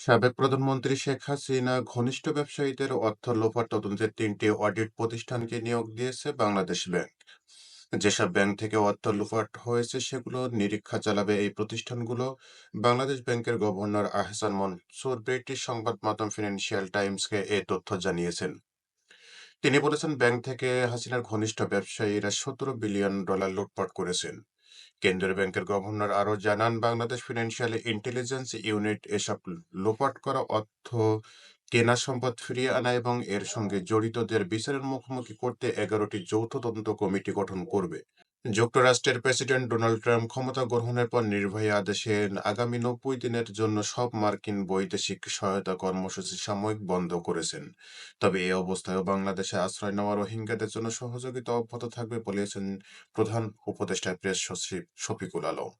সাবেক প্রধানমন্ত্রী শেখ হাসিনা ঘনিষ্ঠ ব্যবসায়ীদের অর্থ লোপাট তদন্তের তিনটি অডিট প্রতিষ্ঠানকে নিয়োগ দিয়েছে বাংলাদেশ ব্যাংক। যেসব ব্যাংক থেকে অর্থ লোপাট হয়েছে সেগুলো নিরীক্ষা চালাবে এই প্রতিষ্ঠানগুলো। বাংলাদেশ ব্যাংকের গভর্নর আহসান মনসুর ব্রিটিশ সংবাদ মাধ্যম ফিনান্সিয়াল টাইমসকে এ তথ্য জানিয়েছেন। তিনি বলেছেন, ব্যাংক থেকে হাসিনার ঘনিষ্ঠ ব্যবসায়ীরা সতেরো বিলিয়ন ডলার লুটপাট করেছেন। কেন্দ্রীয় ব্যাংকের গভর্নর আরও জানান, বাংলাদেশ ফিনান্সিয়াল ইন্টেলিজেন্স ইউনিট এসব লোপাট করা অর্থ কেনা সম্পদ ফিরিয়ে আনা এবং এর সঙ্গে জড়িতদের বিচারের মুখোমুখি করতে এগারোটি যৌথ তদন্ত কমিটি গঠন করবে। যুক্তরাষ্ট্রের প্রেসিডেন্ট ডোনাল্ড ট্রাম্প ক্ষমতা গ্রহণের পর নির্বাহী আদেশে আগামী নব্বই দিনের জন্য সব মার্কিন বৈদেশিক সহায়তা কর্মসূচি সাময়িক বন্ধ করেছেন। তবে এই অবস্থায় বাংলাদেশে আশ্রয় নেওয়া রোহিঙ্গাদের জন্য সহযোগিতা অব্যাহত থাকবে বলেছেন প্রধান উপদেষ্টা প্রেস সচিব শফিকুল আলম।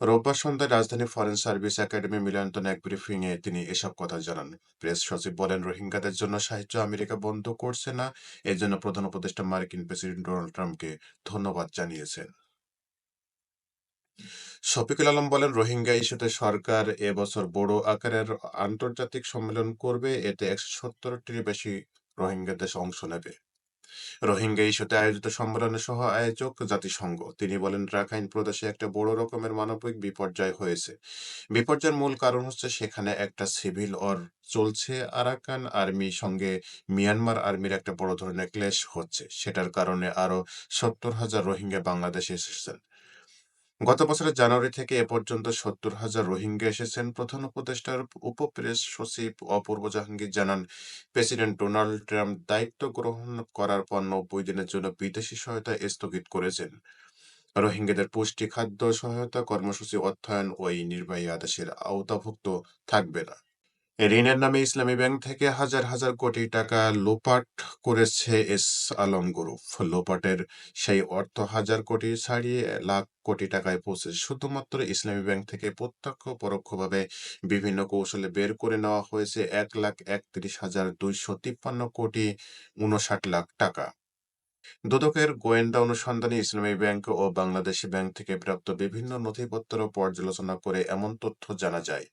রোববার সন্ধ্যায় রাজধানী ফরেন সার্ভিস একাডেমি মিলনায়তনে এক ব্রিফিংয়ে তিনি এসব কথা জানান। প্রেস সচিব বলেন, রোহিঙ্গাদের জন্য সাহায্য আমেরিকা বন্ধ করছে না। এর জন্য প্রধান উপদেষ্টা মার্কিন প্রেসিডেন্ট ডোনাল্ড ট্রাম্পকে ধন্যবাদ জানিয়েছেন। শফিকুল আলম বলেন, রোহিঙ্গা ইস্যুতে সরকার এবছর বড় আকারের আন্তর্জাতিক সম্মেলন করবে। এতে একশো সত্তরটির বেশি রোহিঙ্গা দেশ অংশ নেবে। রোহিঙ্গা ইস্যুতে আয়োজিত সম্মেলনে সহ আয়োজক জাতিসংঘ। তিনি বলেন, রাখাইন প্রদেশে একটা বড় রকমের মানবিক বিপর্যয় হয়েছে। বিপর্যয়ের মূল কারণ হচ্ছে সেখানে একটা সিভিল অর চলছে। আরাকান আর্মি সঙ্গে মিয়ানমার আর্মির একটা বড় ধরনের ক্লেশ হচ্ছে। সেটার কারণে আরও সত্তর হাজার রোহিঙ্গা বাংলাদেশে এসেছেন। গত বছরের জানুয়ারি থেকে এ পর্যন্ত সত্তর হাজার রোহিঙ্গা এসেছেন। প্রধান উপদেষ্টার উপপ্রেস সচিব অপূর্ব জাহাঙ্গীর জানান, প্রেসিডেন্ট ডোনাল্ড ট্রাম্প দায়িত্ব গ্রহণ করার পর নব্বই দিনের জন্য বিদেশি সহায়তা স্থগিত করেছেন। রোহিঙ্গাদের পুষ্টি খাদ্য সহায়তা কর্মসূচি অর্থায়ন ওই নির্বাহী আদেশের আওতাভুক্ত থাকবে না। ঋণের নামে ইসলামী ব্যাংক থেকে হাজার হাজার কোটি টাকা লোপাট করেছে এস আলম গ্রুপ। লোপাটের সেই অর্থ হাজার কোটি ছাড়িয়ে লাখ কোটি টাকায় পৌঁছে শুধুমাত্র ইসলামী ব্যাংক থেকে প্রত্যক্ষ পরোক্ষভাবে বিভিন্ন কৌশলে বের করে নেওয়া হয়েছে এক লাখ একত্রিশ হাজার দুইশো তিপ্পান্ন কোটি উনষাট লাখ টাকা। দুদকের গোয়েন্দা অনুসন্ধানে ইসলামী ব্যাংক ও বাংলাদেশি ব্যাংক থেকে প্রাপ্ত বিভিন্ন নথিপত্র পর্যালোচনা করে এমন তথ্য জানা যায়।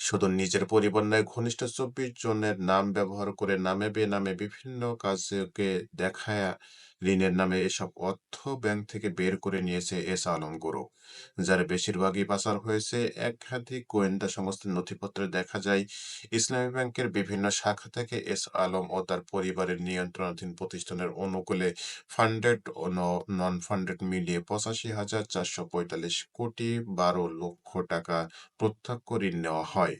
শুধু নিজের পরিবার ঘনিষ্ঠ চব্বিশ জনের নাম ব্যবহার করে নামে বেনামে বিভিন্ন কাজকে দেখায় ঋণের নামে এসব অর্থ ব্যাংক থেকে বের করে নিয়েছে এস আলম গুরু। যার বেশিরভাগই পাচার হয়েছে একাধিক গোয়েন্দা সংস্থার নথিপত্রে দেখা যায়, ইসলামী ব্যাংকের বিভিন্ন শাখা থেকে এস আলম ও তার পরিবারের নিয়ন্ত্রণাধীন প্রতিষ্ঠানের অনুকূলে ফান্ডেড ও নন ফান্ডেড মিলিয়ে পঁচাশি হাজার চারশো পঁয়তাল্লিশ কোটি বারো লক্ষ টাকা প্রত্যক্ষ ঋণ নেওয়া হয়।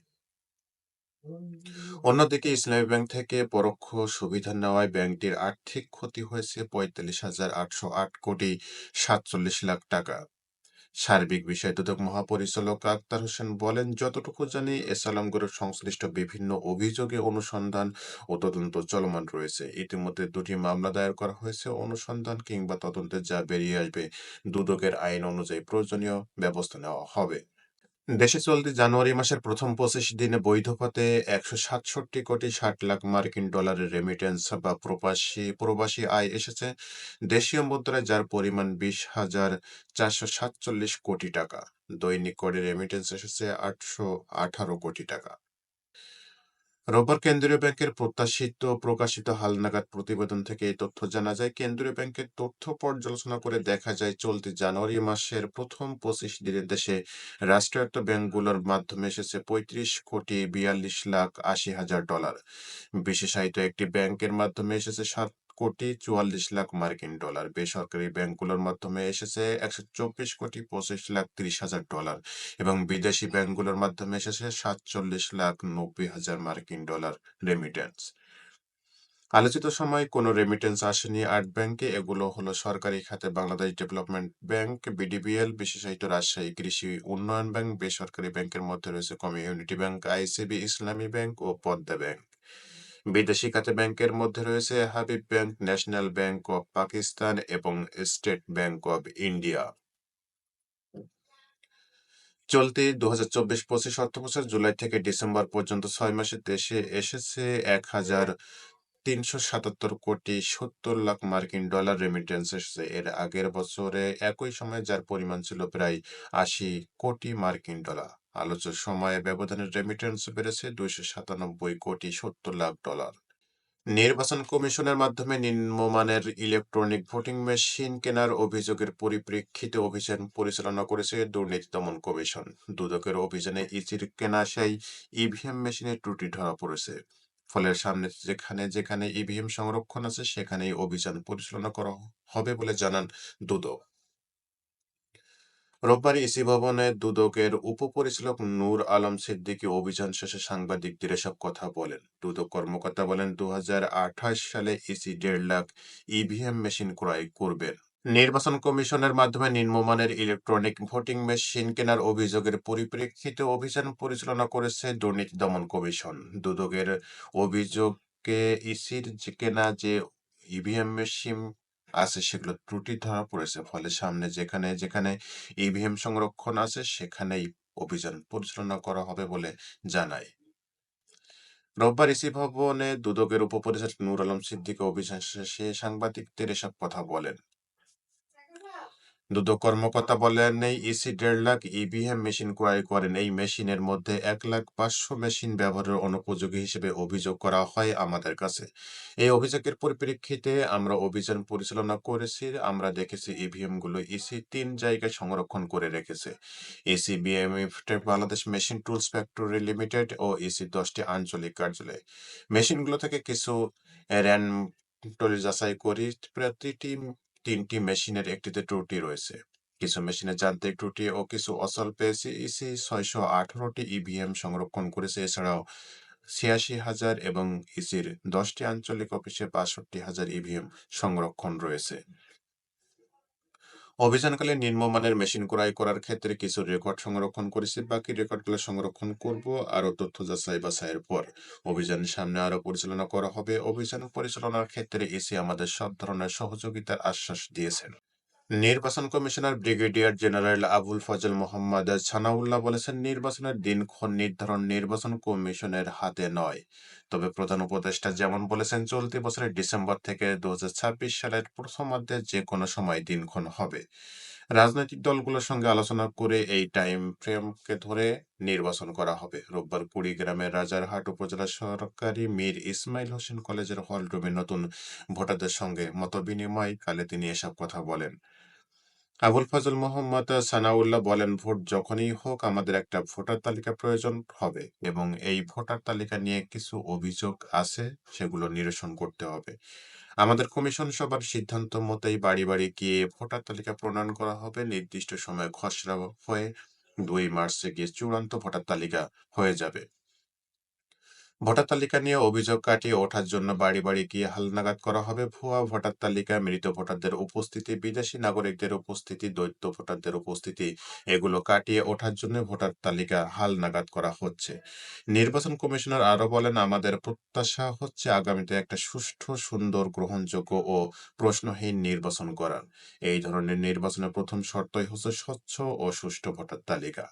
অন্যদিকে ইসলামী ব্যাংক থেকে পরোক্ষ সুবিধা নেওয়ায় ব্যাংকটির আর্থিক ক্ষতি হয়েছে পঁয়তাল্লিশ হাজার আটশো আট কোটি সাতচল্লিশ লাখ টাকা। সার্বিক বিষয় দুদক মহাপরিচালক আক্তার হোসেন বলেন, যতটুকু জানি এস আলমগীরের সংশ্লিষ্ট বিভিন্ন অভিযোগে অনুসন্ধান ও তদন্ত চলমান রয়েছে। ইতিমধ্যে দুটি মামলা দায়ের করা হয়েছে, অনুসন্ধান কিংবা তদন্তে যা বেরিয়ে আসবে দুদকের আইন অনুযায়ী প্রয়োজনীয় ব্যবস্থা নেওয়া হবে। দেশে চলতি জানুয়ারি মাসের প্রথম পঁচিশ দিনে বৈধ পথে একশো সাতষট্টি কোটি ষাট লাখ মার্কিন ডলারের রেমিটেন্স বা প্রবাসী প্রবাসী আয় এসেছে দেশীয় মুদ্রায়, যার পরিমাণ বিশ হাজার চারশো সাতচল্লিশ কোটি টাকা। দৈনিক করে রেমিটেন্স এসেছে আটশো আঠারো কোটি টাকা। রোববার কেন্দ্রীয় ব্যাংকের প্রত্যাশিত প্রকাশিত হালনাগাদ প্রতিবেদন থেকে এই তথ্য জানা যায়। কেন্দ্রীয় ব্যাংকের তথ্য পর্যালোচনা করে দেখা যায়, চলতি জানুয়ারি মাসের প্রথম পঁচিশ দিনের দেশে রাষ্ট্রায়ত্ত ব্যাংকগুলোর মাধ্যমে এসেছে পঁয়ত্রিশ কোটি বিয়াল্লিশ লাখ আশি হাজার ডলার। বিশেষায়িত একটি ব্যাংকের মাধ্যমে এসেছে সাত কোটি চুয়াল্লিশ লাখ মার্কিন ডলার। বেসরকারি ব্যাংকগুলোর মাধ্যমে এসেছে একশো চব্বিশ কোটি পঁচিশ লাখ ত্রিশ হাজার ডলার এবং বিদেশি ব্যাংকগুলোর মাধ্যমে এসেছে সাতচল্লিশ লাখ নব্বই হাজার মার্কিন ডলার রেমিটেন্স আলোচিত সময় কোনো রেমিটেন্স আসেনি আট ব্যাংকে। এগুলো হলো সরকারি খাতে বাংলাদেশ ডেভেলপমেন্ট ব্যাংক, বিডিবিএল, বিশেষায়িত রাজশাহী কৃষি উন্নয়ন ব্যাংক, বেসরকারি ব্যাংকের মধ্যে রয়েছে Community Bank, ICB, Islami Bank ও পদ্মা ব্যাংক। বিদেশি খাতে ব্যাংকের মধ্যে রয়েছে Habib Bank, National Bank of Pakistan এবং স্টেট ব্যাংক অব ইন্ডিয়া। চলতি দু হাজার চব্বিশ পঁচিশ অর্থবছর জুলাই থেকে ডিসেম্বর পর্যন্ত ছয় মাসে দেশে এসেছে এক হাজার তিনশো সাতাত্তর কোটি সত্তর লাখ মার্কিন ডলার রেমিটেন্স এসেছে। এর আগের বছরে একই সময় যার পরিমাণ ছিল প্রায় আশি কোটি মার্কিন ডলার। আলোচ্য সময়ে ব্যবধানের রেমিটেন্স বেড়েছে দুইশো সাতানব্বই কোটি সত্তর লাখ ডলার নির্বাচন কমিশনের মাধ্যমে নিম্নমানের ইলেকট্রনিক ভোটিং মেশিন কেনার অভিযোগের পরিপ্রেক্ষিতে অভিযান পরিচালনা করেছে দুর্নীতি দমন কমিশন। দুদকের অভিযানে ইসির কেনা সেই ইভিএম মেশিনে ত্রুটি ধরা পড়েছে। ফলে সামনে যেখানে যেখানে ইভিএম সংরক্ষণ আছে, সেখানেই অভিযান পরিচালনা করা হবে বলে জানান দুদক। রোববার ইসি ভবনে দুদকের উপপরিচালক নূর আলম সিদ্দিকী অভিযান শেষে সাংবাদিকদের এসব কথা বলেন। দুদক কর্মকর্তা বলেন, দুহাজার আঠাশ সালে ইসি দেড় লাখ ইভিএম মেশিন ক্রয় করবেন। নির্বাচন কমিশনের মাধ্যমে নিম্নমানের ইলেকট্রনিক ভোটিং মেশিন কেনার অভিযোগের পরিপ্রেক্ষিতে অভিযান পরিচালনা করেছে দুর্নীতি দমন কমিশন। দুদকের অভিযোগকে ইসির কেনা যে ইভিএম মেশিন আছে সেগুলো ত্রুটি ধরা পড়েছে। ফলে সামনে যেখানে যেখানে ইভিএম সংরক্ষণ আছে, সেখানেই অভিযান পরিচালনা করা হবে বলে জানায়। রোববার ইসি ভবনে দুদকের উপপরিচালক নূর আলম সিদ্দিকী অভিযান শেষে সাংবাদিকদের এসব কথা বলেন। দুদক কর্মকর্তা বলেন, এই ইসি দেড় লাখ ইভিএম মেশিন ক্রয় করেন। এই মেশিনের মধ্যে এক লাখ পাঁচশো মেশিন ব্যবহারের অনুপযোগী হিসেবে অভিযোগ করা হয় আমাদের কাছে। এই অভিযোগের পরিপ্রেক্ষিতে আমরা অভিযান পরিচালনা করেছি। আমরা দেখেছি ইভিএমগুলো ইসি তিন জায়গায় সংরক্ষণ করে রেখেছে। EC BMF Bangladesh Machine Tools Factory Limited ও ইসি দশটি আঞ্চলিক কার্যালয়। মেশিনগুলো থেকে কিছু র্যান যাচাই করি। প্রতিটি তিনটি মেশিনের একটিতে ত্রুটি রয়েছে। কিছু মেশিনে যান্ত্রিক ত্রুটি ও কিছু অচল পেয়েছে। ইসি ছয়শো আঠারোটি ইভিএম সংরক্ষণ করেছে। এছাড়াও ছিয়াশি হাজার এবং ইসির দশটি আঞ্চলিক অফিসে বাষট্টি হাজার ইভিএম সংরক্ষণ রয়েছে। অভিযানকালে নিম্নমানের মেশিন ক্রয় করার ক্ষেত্রে কিছু রেকর্ড সংরক্ষণ করেছি, বাকি রেকর্ডগুলো সংরক্ষণ করব আরও তথ্য যাচাই বাছাইয়ের পর। অভিযান সামনে আরও পরিচালনা করা হবে। অভিযান পরিচালনার ক্ষেত্রে এসি আমাদের সব ধরনের সহযোগিতার আশ্বাস দিয়েছেন। নির্বাচন commissioner brigadier general Abul Fazal Mohammad Sanaullah বলেছেন, নির্বাচনের দিনক্ষণ নির্ধারণ নির্বাচন কমিশনের হাতে নয়। তবে প্রধান উপদেষ্টা যেমন বলেছেন, চলতি বছরের ডিসেম্বর থেকে দু হাজার ছাব্বিশ সালের প্রথমার্ধে যে কোনো সময় দিনক্ষণ হবে। রাজনৈতিক দলগুলোর সঙ্গে আলোচনা করে এই টাইম ফ্রেমকে ধরে নির্বাচন করা হবে। রোববার কুড়িগ্রামের রাজারহাট উপজেলা সরকারি মীর ইসমাইল হোসেন কলেজের হল রুমে নতুন ভোটারদের সঙ্গে মতবিনিময় কালে তিনি এসব কথা বলেন। আবুল ফজল মোহাম্মদ সানাউল্লাহ বলেন, ভোট যখনই হোক, আমাদের একটা ভোটার তালিকা প্রয়োজন হবে এবং এই ভোটার তালিকা নিয়ে কিছু অভিযোগ আছে, সেগুলো নিরসন করতে হবে। আমাদের কমিশন সভার সিদ্ধান্ত মতেই বাড়ি বাড়ি গিয়ে ভোটার তালিকা প্রণয়ন করা হবে। নির্দিষ্ট সময়ে খসড়া হয়ে দুই মার্চে গিয়ে চূড়ান্ত ভোটার তালিকা হয়ে যাবে। ভোটার তালিকা নিয়ে অভিযোগ কাটিয়ে ওঠার জন্য বাড়ি বাড়ি গিয়ে হালনাগাদ করা হবে ভুয়া ভোটার তালিকা মৃত ভোটারদের উপস্থিতি, বিদেশি নাগরিকদের উপস্থিতি দ্বৈত ভোটারদের উপস্থিতি, এগুলো কাটিয়ে ওঠার জন্য ভোটার তালিকা হালনাগাদ করা হচ্ছে। নির্বাচন কমিশনার আরও বলেন, আমাদের প্রত্যাশা হচ্ছে আগামীতে একটা সুষ্ঠু, সুন্দর, গ্রহণযোগ্য ও প্রশ্নহীন নির্বাচন করার এই ধরনের নির্বাচনের প্রথম শর্তই হচ্ছে স্বচ্ছ ও সুষ্ঠু ভোটার তালিকা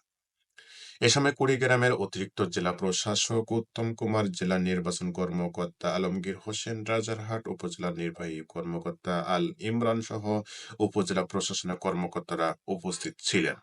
এ সময় কুড়িগ্রামের অতিরিক্ত জেলা প্রশাসক উত্তম কুমার, জেলা নির্বাচন কর্মকর্তা আলমগীর হোসেন, রাজারহাট উপজেলা নির্বাহী কর্মকর্তা আল ইমরান সহ উপজেলা প্রশাসনের কর্মকর্তারা উপস্থিত ছিলেন।